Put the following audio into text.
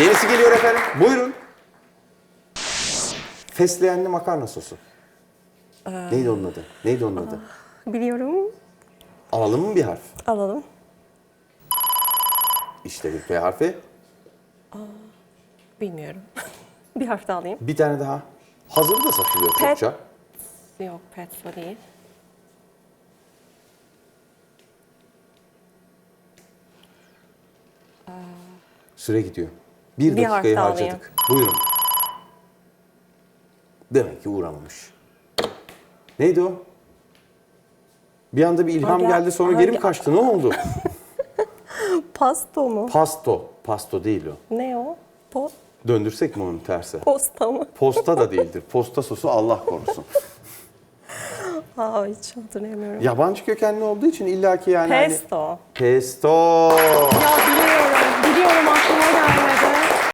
Yenisi geliyor efendim. Buyurun. Fesleğenli makarna sosu. Neydi onun adı? Neydi onun adı? Biliyorum. Alalım mı bir harf? Alalım. İşte bir P harfi. Bilmiyorum. bir harf daha alayım. Bir tane daha. Hazır da satılıyor Pet. çokça. Yok Petso değil. Süre gidiyor. Bir, Bir dakikayı harcadık. Buyurun. Demek ki uğramamış. Neydi o? Bir anda bir ilham gel- geldi sonra geri mi kaçtı? Ne oldu? Pasto mu? Pasto. Pasto değil o. ne o? Po Döndürsek mi onu terse? posta mı? Posta da değildir. Posta sosu Allah korusun. Aa hiç hatırlayamıyorum. Yabancı kökenli olduğu için illaki yani hani- Pesto. Pesto. Ya biliyorum. Biliyorum